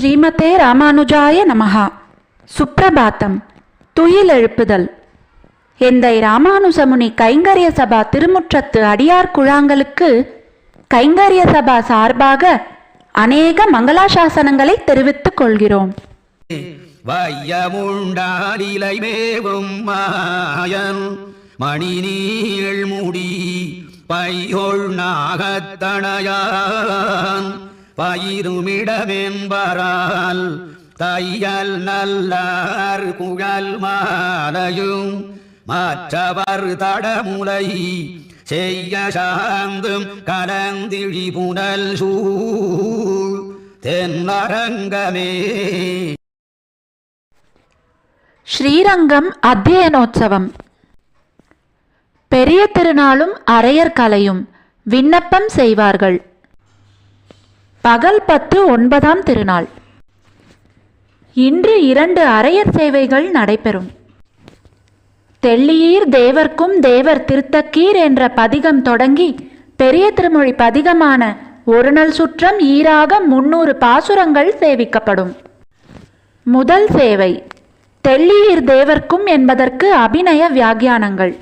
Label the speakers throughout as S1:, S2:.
S1: ஸ்ரீமதே ராமானுஜாய நமஹா. சுப்பிரபாத்தம். துயில் எழுப்புதல். எந்தை ராமானுஜமுனி கைங்கரிய சபா திருமுற்றத்து அடியார் குழாங்களுக்கு கைங்கரிய சபா சார்பாக அநேக மங்களாசாசனங்களை தெரிவித்துக் கொள்கிறோம்.
S2: வையமுண்டாடிலை மேவும் மாயன். மணி நீள் முடி பையொள் நாகத்தனையான் பயிருமிடமென்பரால் தையல் நல்லார் குழல் மாலையும் மற்றவர் தடமுலை செய்ய சாந்தும் கலந்திழி புனல் சூழ் தென்னரங்கமே.
S1: ஸ்ரீரங்கம் அத்தியனோற்சவம். பெரிய திருநாளும் அரையர் கலையும் விண்ணப்பம் செய்வார்கள். பகல் பத்து ஒன்பதாம் திருநாள். இன்று இரண்டு அரையர் சேவைகள் நடைபெறும். தெள்ளியீர் தேவர்க்கும் தேவர் திருத்தக்கீர் என்ற பதிகம் தொடங்கி பெரிய திருமொழி பதிகமான ஒரு சுற்றம் ஈராக முன்னூறு பாசுரங்கள் சேவிக்கப்படும். முதல் சேவை தெள்ளியீர் தேவர்க்கும் என்பதற்கு அபிநய வியாக்கியானங்கள்.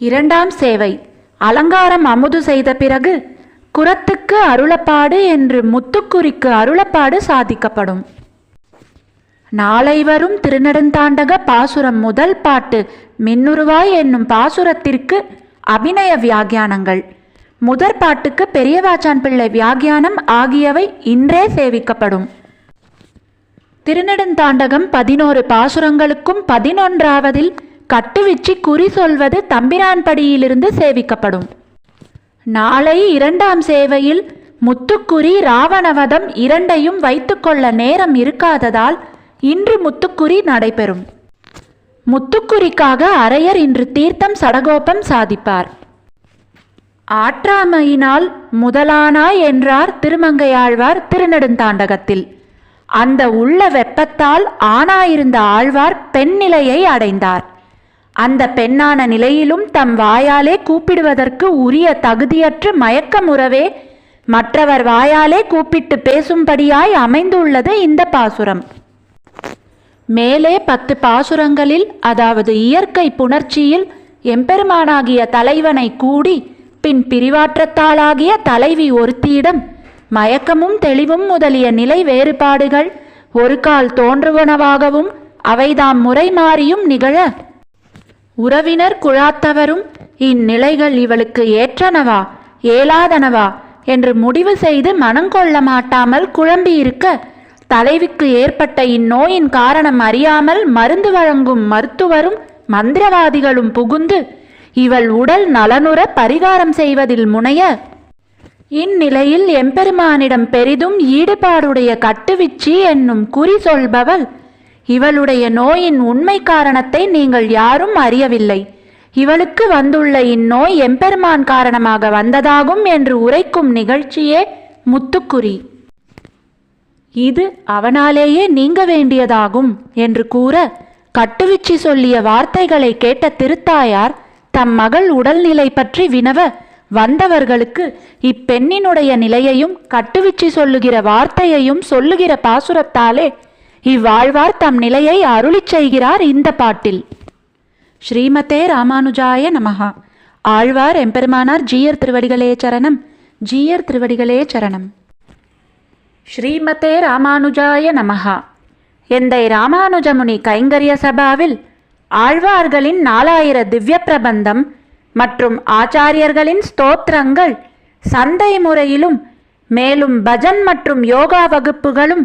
S1: இரண்டாம் சேவை அலங்காரம் அமுது செய்த பிறகு குரத்துக்கு அருளப்பாடு என்று முத்துக்குறிக்கு அருளப்பாடு சாதிக்கப்படும். நாளை வரும் திருநெடுந்தாண்டக பாசுரம் முதல் பாட்டு மின்னுருவாய் என்னும் பாசுரத்திற்கு அபிநய வியாகியானங்கள் முதற் பாட்டுக்கு பெரியவாச்சான் பிள்ளை வியாகியானம் ஆகியவை இன்றே சேவிக்கப்படும். திருநெடுந்தாண்டகம் பதினோரு பாசுரங்களுக்கும் பதினொன்றாவதில் கட்டுவிச்சி குறி சொல்வது தம்பிரான்படியிலிருந்து சேவிக்கப்படும். நாளை இரண்டாம் சேவையில் முத்துக்குறி ராவணவதம் இரண்டையும் வைத்துக்கொள்ள நேரம் இருக்காததால் இன்று முத்துக்குறி நடைபெறும். முத்துக்குறிக்காக அரையர் இன்று தீர்த்தம் சடகோபம் சாதிப்பார். ஆற்றாமையினால் முதலானாய் என்றார் திருமங்கையாழ்வார் திருநெடுந்தாண்டகத்தில். அந்த உள்ள வெப்பத்தால் ஆணாயிருந்த ஆழ்வார் பெண்ணிலையை அடைந்தார். அந்த பெண்ணான நிலையிலும் தம் வாயாலே கூப்பிடுவதற்கு உரிய தகுதியற்று மயக்கமுறவே மற்றவர் வாயாலே கூப்பிட்டு பேசும்படியாய் அமைந்துள்ளது இந்த பாசுரம். மேலே பத்து பாசுரங்களில் அதாவது இயற்கை புணர்ச்சியில் எம்பெருமானாகிய தலைவனை கூடி பின் பிரிவாற்றத்தாளாகிய தலைவி ஒருத்தியிடம் மயக்கமும் தெளிவும் முதலிய நிலை வேறுபாடுகள் ஒரு கால் தோன்றுவனவாகவும் அவைதாம் முறை மாறியும் நிகழ உறவினர் குழாத்தவரும் இந்நிலைகள் இவளுக்கு ஏற்றனவா ஏலாதனவா என்று முடிவு செய்து மனங்கொள்ள மாட்டாமல் குழம்பியிருக்க தலைவிக்கு ஏற்பட்ட இந்நோயின் காரணம் அறியாமல் மருந்து வழங்கும் மருத்துவரும் மந்திரவாதிகளும் புகுந்து இவள் உடல் நலனுற பரிகாரம் செய்வதில் முனைய இந்நிலையில் எம்பெருமானிடம் பெரிதும் ஈடுபாடுடைய கட்டுவிச்சி என்னும் குறி சொல்பவள் இவளுடைய நோயின் உண்மை காரணத்தை நீங்கள் யாரும் அறியவில்லை. இவளுக்கு வந்துள்ள இந்நோய் எம்பெருமான் காரணமாக வந்ததாகும் என்று உரைக்கும் நிகழ்ச்சியே முத்துக்குறி. இது அவனாலேயே நீங்க வேண்டியதாகும் என்று கூற கட்டுவிச்சி சொல்லிய வார்த்தைகளை கேட்ட திருத்தாயார் தம் மகள் உடல்நிலை பற்றி வினவ வந்தவர்களுக்கு இப்பெண்ணினுடைய நிலையையும் கட்டுவிச்சி சொல்லுகிற வார்த்தையையும் சொல்லுகிற பாசுரத்தாலே இவ்வாழ்வார் தம் நிலையை அருளிச் செய்கிறார் இந்த பாட்டில். ஸ்ரீமதே ராமானுஜாய நமஹா. ஆழ்வார் எம்பெருமானார் ஜீயர் திருவடிகளே சரணம். ஜீயர் திருவடிகளே சரணம். ஸ்ரீமதே ராமானுஜாய நமஹா. எந்தை ராமானுஜமுனி கைங்கரிய சபாவில் ஆழ்வார்களின் நாலாயிர திவ்ய பிரபந்தம் மற்றும் ஆச்சாரியர்களின் ஸ்தோத்திரங்கள் சந்தை முறையிலும் மேலும் பஜன் மற்றும் யோகா வகுப்புகளும்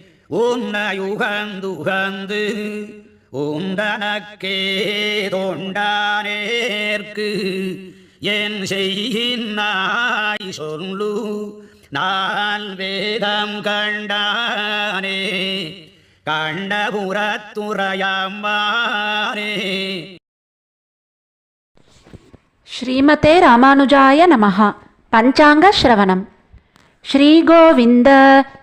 S2: உன்னையுகந்து உகந்து உண்டனக்கே தொண்டானேற்கு என் செய்யினாய் சொல்லு நான் வேதம் கண்டானே கண்டபுரத்துறையம்மானே
S1: ஸ்ரீமதே ராமானுஜாய நமஹா. பஞ்சாங்க ஸ்ரவணம். ஸ்ரீகோவிந்த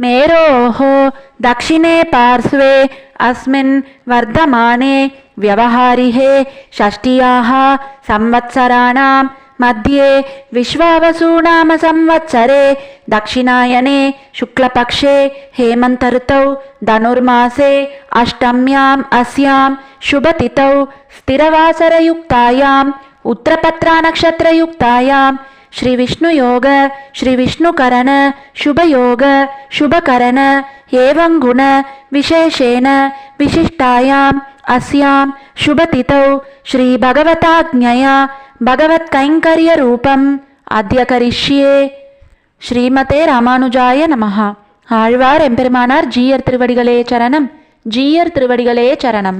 S1: मेरोः दक्षिणे पार्श्वे अस्मिन् वर्धमाने व्यवहारिहे षष्ट्याः संवत्सराणां मध्ये विश्वावसुनाम संवत्सरे दक्षिणायने शुक्लपक्षे हेमन्तऋतौ धनुर्मासे अष्टम्याम् अस्यां शुभतिथौ स्थिरवासरयुक्तायाम् उत्तरपत्रानक्षत्रयुक्तायां ஸ்ரீ விஷ்ணு யோக ஸ்ரீ விஷ்ணு கரண சுபயோக சுபகரண ஏவங்குண விசேஷேன விசிஷ்டாயாம் அஸ்யாம் சுபதிதௌ ஸ்ரீ பகவதாஜ்ஞயா பகவத்கைங்கரிய ரூபம் அத்தியகரிஷ்யே. ஸ்ரீமதே ராமானுஜாய நமஹா. ஆழ்வார் எம்பெருமானார் ஜீயர் திருவடிகளே சரணம். ஜீயர் திருவடிகளே சரணம்.